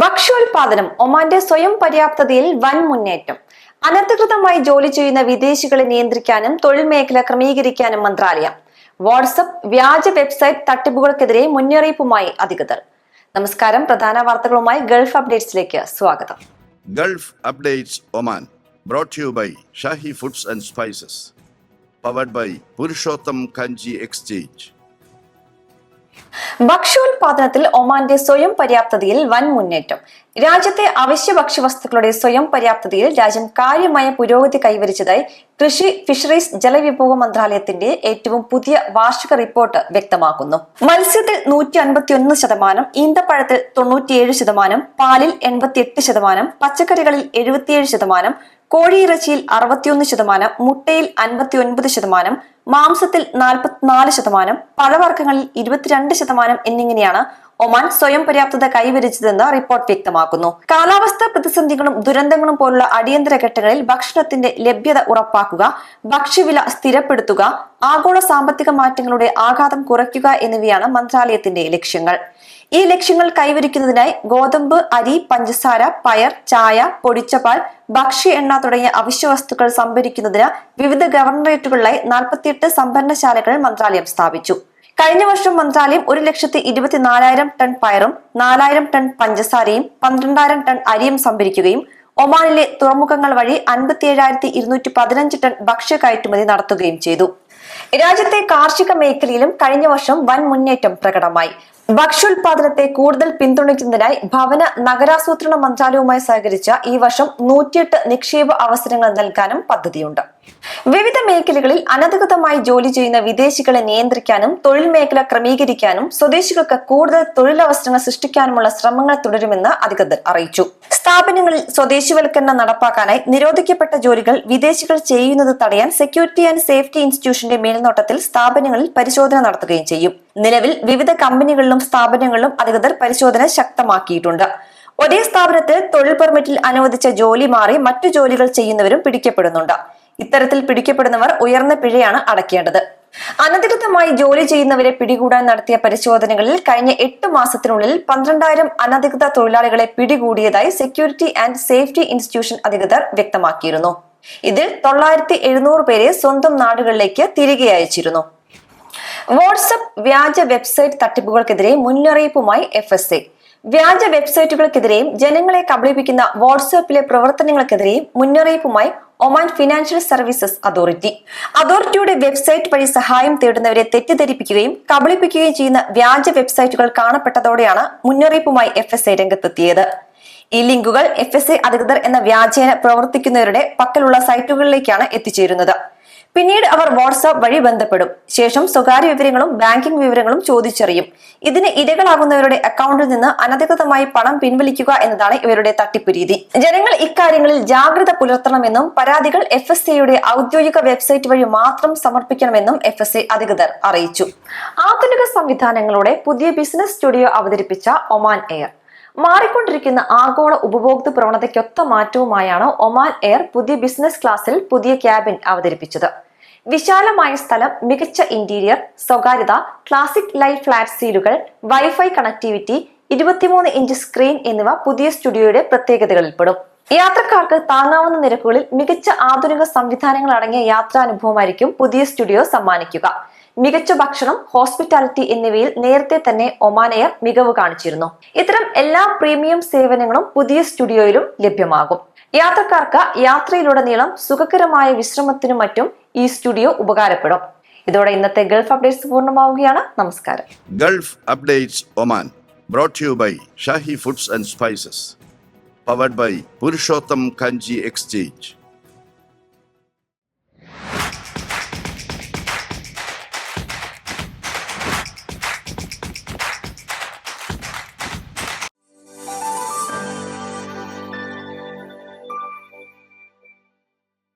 ഭക്ഷ്യോൽപാദനം ഒമാന്റെ സ്വയം പര്യാപ്തതയിൽ വൻ മുന്നേറ്റം. അനധികൃതമായി ജോലി ചെയ്യുന്ന വിദേശികളെ നിയന്ത്രിക്കാനും തൊഴിൽ മേഖല ക്രമീകരിക്കാനും മന്ത്രാലയം. വാട്സപ്പ് വ്യാജ വെബ്സൈറ്റ് തട്ടിപ്പുകൾക്കെതിരെ മുന്നറിയിപ്പുമായി അധികൃതർ. നമസ്കാരം പ്രധാന വാർത്തകളുമായി ഗൾഫ് അപ്ഡേറ്റ്സിലേക്ക് സ്വാഗതം. Gulf updates Oman brought you by Shahi foods and spices powered by Purushottam Kanji exchange. ഭക്ഷ്യോൽപാദനത്തിൽ ഒമാന്റെ സ്വയം പര്യാപ്തതയിൽ വൻ മുന്നേറ്റം. രാജ്യത്തെ അവശ്യ ഭക്ഷ്യവസ്തുക്കളുടെ സ്വയം പര്യാപ്തതയിൽ രാജ്യം കാര്യമായ പുരോഗതി കൈവരിച്ചതായി കൃഷി ഫിഷറീസ് ജലവിഭവ മന്ത്രാലയത്തിന്റെ ഏറ്റവും പുതിയ വാർഷിക റിപ്പോർട്ട് വ്യക്തമാക്കുന്നു. മത്സ്യത്തിൽ നൂറ്റി അൻപത്തിയൊന്ന് ശതമാനം ഈന്തപ്പഴത്തിൽ തൊണ്ണൂറ്റിയേഴ് ശതമാനം പാലിൽ എൺപത്തിയെട്ട് ശതമാനം പച്ചക്കറികളിൽ എഴുപത്തിയേഴ് ശതമാനം കോഴിയിറച്ചിയിൽ അറുപത്തിയൊന്ന് ശതമാനം മുട്ടയിൽ അൻപത്തി ഒൻപത് ശതമാനം മാംസത്തിൽ നാൽപ്പത്തിനാല് ശതമാനം പഴവർഗങ്ങളിൽ ഇരുപത്തിരണ്ട് ശതമാനം എന്നിങ്ങനെയാണ് ഒമാൻ സ്വയം പര്യാപ്തത കൈവരിച്ചതെന്ന് റിപ്പോർട്ട് വ്യക്തമാക്കുന്നു. കാലാവസ്ഥാ പ്രതിസന്ധികളും ദുരന്തങ്ങളും പോലുള്ള അടിയന്തര ഘട്ടങ്ങളിൽ ഭക്ഷണത്തിന്റെ ലഭ്യത ഉറപ്പാക്കുക ഭക്ഷ്യവില സ്ഥിരപ്പെടുത്തുക ആഗോള സാമ്പത്തിക മാറ്റങ്ങളുടെ ആഘാതം കുറയ്ക്കുക എന്നിവയാണ് മന്ത്രാലയത്തിന്റെ ലക്ഷ്യങ്ങൾ. ഈ ലക്ഷ്യങ്ങൾ കൈവരിക്കുന്നതിനായി ഗോതമ്പ് അരി പഞ്ചസാര പയർ ചായ പൊടിച്ചപാൽ ഭക്ഷ്യ എണ്ണ തുടങ്ങിയ അവശ്യ വസ്തുക്കൾ സംഭരിക്കുന്നതിന് വിവിധ ഗവർണറേറ്റുകളിലായി നാൽപ്പത്തിയെട്ട് സംഭരണശാലകൾ മന്ത്രാലയം സ്ഥാപിച്ചു. കഴിഞ്ഞ വർഷം മന്ത്രാലയം ഒരു ലക്ഷത്തി ഇരുപത്തിനാലായിരം ടൺ പയറും നാലായിരം ടൺ പഞ്ചസാരയും പന്ത്രണ്ടായിരം ടൺ അരിയും സംഭരിക്കുകയും ഒമാനിലെ തുറമുഖങ്ങൾ വഴി അൻപത്തിയേഴായിരത്തി ഇരുന്നൂറ്റി പതിനഞ്ച് ടൺ ഭക്ഷ്യ കയറ്റുമതി നടത്തുകയും ചെയ്തു. രാജ്യത്തെ കാർഷിക മേഖലയിലും കഴിഞ്ഞ വർഷം വൻ മുന്നേറ്റം പ്രകടമായി. ഭക്ഷ്യോൽപാദനത്തെ കൂടുതൽ പിന്തുണയ്ക്കുന്നതിനായി ഭവന നഗരാസൂത്രണ മന്ത്രാലയവുമായി സഹകരിച്ച ഈ വർഷം നൂറ്റിയെട്ട് നിക്ഷേപ അവസരങ്ങൾ നൽകാനും പദ്ധതിയുണ്ട്. വിവിധ മേഖലകളിൽ അനധികൃതമായി ജോലി ചെയ്യുന്ന വിദേശികളെ നിയന്ത്രിക്കാനും തൊഴിൽ മേഖല ക്രമീകരിക്കാനും സ്വദേശികൾക്ക് കൂടുതൽ തൊഴിലവസരങ്ങൾ സൃഷ്ടിക്കാനുമുള്ള ശ്രമങ്ങൾ തുടരുമെന്ന് അധികൃതർ അറിയിച്ചു. സ്ഥാപനങ്ങളിൽ സ്വദേശിവൽക്കരണം നടപ്പാക്കാനായി നിരോധിക്കപ്പെട്ട ജോലികൾ വിദേശികൾ ചെയ്യുന്നത് തടയാൻ സെക്യൂരിറ്റി ആൻഡ് സേഫ്റ്റി ഇൻസ്റ്റിറ്റ്യൂഷന്റെ മേൽനോട്ടത്തിൽ സ്ഥാപനങ്ങളിൽ പരിശോധന നടത്തുകയും ചെയ്യും. നിലവിൽ വിവിധ കമ്പനികളിലും സ്ഥാപനങ്ങളിലും അധികൃതർ പരിശോധന ശക്തമാക്കിയിട്ടുണ്ട്. ഒരേ സ്ഥാപനത്തിൽ തൊഴിൽ പെർമിറ്റിൽ അനുവദിച്ച ജോലി മാറി മറ്റു ജോലികൾ ചെയ്യുന്നവരും പിടിക്കപ്പെടുന്നുണ്ട്. ഇത്തരത്തിൽ പിടിക്കപ്പെടുന്നവർ ഉയർന്ന പിഴയാണ് അടയ്ക്കേണ്ടത്. അനധികൃതമായി ജോലി ചെയ്യുന്നവരെ പിടികൂടാൻ നടത്തിയ പരിശോധനകളിൽ കഴിഞ്ഞ എട്ട് മാസത്തിനുള്ളിൽ പന്ത്രണ്ടായിരം അനധികൃത തൊഴിലാളികളെ പിടികൂടിയതായി സെക്യൂരിറ്റി ആൻഡ് സേഫ്റ്റി ഇൻസ്റ്റിറ്റ്യൂഷൻ അധികൃതർ വ്യക്തമാക്കിയിരുന്നു. ഇതിൽ തൊള്ളായിരത്തി എഴുന്നൂറ് പേരെ സ്വന്തം നാടുകളിലേക്ക് തിരികെ അയച്ചിരുന്നു. വാട്സപ്പ് വ്യാജ വെബ്സൈറ്റ് തട്ടിപ്പുകൾക്കെതിരെ മുന്നറിയിപ്പുമായി എഫ് എസ് എ. വ്യാജ വെബ്സൈറ്റുകൾക്കെതിരെയും ജനങ്ങളെ കബളിപ്പിക്കുന്ന വാട്സാപ്പിലെ പ്രവർത്തനങ്ങൾക്കെതിരെയും മുന്നറിയിപ്പുമായി ഒമാൻ ഫിനാൻഷ്യൽ സർവീസസ് അതോറിറ്റി. അതോറിറ്റിയുടെ വെബ്സൈറ്റ് വഴി സഹായം തേടുന്നവരെ തെറ്റിദ്ധരിപ്പിക്കുകയും കബളിപ്പിക്കുകയും ചെയ്യുന്ന വ്യാജ വെബ്സൈറ്റുകൾ കാണപ്പെട്ടതോടെയാണ് മുന്നറിയിപ്പുമായി എഫ് എസ് എ രംഗത്തെത്തിയത്. ഈ ലിങ്കുകൾ എഫ് എസ് എ അധികൃതർ എന്ന വ്യാജേന പ്രവർത്തിക്കുന്നവരുടെ പക്കലുള്ള സൈറ്റുകളിലേക്കാണ് എത്തിച്ചേരുന്നത്. പിന്നീട് അവർ വാട്സാപ്പ് വഴി ബന്ധപ്പെടും. ശേഷം സ്വകാര്യ വിവരങ്ങളും ബാങ്കിംഗ് വിവരങ്ങളും ചോദിച്ചറിയും. ഇതിന് ഇരകളാകുന്നവരുടെ അക്കൗണ്ടിൽ നിന്ന് അനധികൃതമായി പണം പിൻവലിക്കുക എന്നതാണ് ഇവരുടെ തട്ടിപ്പ് രീതി. ജനങ്ങൾ ഇക്കാര്യങ്ങളിൽ ജാഗ്രത പുലർത്തണമെന്നും പരാതികൾ എഫ് എസ് എയുടെ ഔദ്യോഗിക വെബ്സൈറ്റ് വഴി മാത്രം സമർപ്പിക്കണമെന്നും എഫ് എസ് എ അധികൃതർ അറിയിച്ചു. ആധുനിക സംവിധാനങ്ങളോടെ പുതിയ ബിസിനസ് സ്റ്റുഡിയോ അവതരിപ്പിച്ച ഒമാൻ എയർ. മാറിക്കൊണ്ടിരിക്കുന്ന ആഗോള ഉപഭോക്തൃ പ്രവണതയ്ക്കൊത്ത മാറ്റവുമായാണ് ഒമാൻ എയർ പുതിയ ബിസിനസ് ക്ലാസ്സിൽ പുതിയ ക്യാബിൻ അവതരിപ്പിച്ചത്. വിശാലമായ സ്ഥലം മികച്ച ഇന്റീരിയർ സ്വകാര്യത ക്ലാസിക് ലൈഫ് ഫ്ലാറ്റ് സീലുകൾ വൈഫൈ കണക്ടിവിറ്റി ഇരുപത്തിമൂന്ന് ഇഞ്ച് സ്ക്രീൻ എന്നിവ പുതിയ സ്റ്റുഡിയോയുടെ പ്രത്യേകതകളിൽപ്പെടും. യാത്രക്കാർക്ക് താങ്ങാവുന്ന നിരക്കുകളിൽ മികച്ച ആധുനിക സംവിധാനങ്ങൾ അടങ്ങിയ യാത്രാനുഭവമായിരിക്കും പുതിയ സ്റ്റുഡിയോ സമ്മാനിക്കുക. മികച്ച ഭക്ഷണം ഹോസ്പിറ്റാലിറ്റി എന്നിവയിൽ നേരത്തെ തന്നെ ഒമാൻ എയർ മികവ് കാണിച്ചിരുന്നു ഇത്തരം എല്ലാ പ്രീമിയം സേവനങ്ങളും പുതിയ സ്റ്റുഡിയോയിലും ലഭ്യമാകും യാത്രക്കാർക്ക് യാത്രയിലുടനീളം സുഖകരമായ വിശ്രമത്തിനും മറ്റും ഈ സ്റ്റുഡിയോ ഉപകാരപ്പെടും ഇതോടെ ഇന്നത്തെ ഗൾഫ് അപ്ഡേറ്റ്സ് പൂർണമാവുകയാണ് നമസ്കാരം Gulf updates Oman brought to you by Shahi Foods and Spices. Powered by Purushottam Kanji.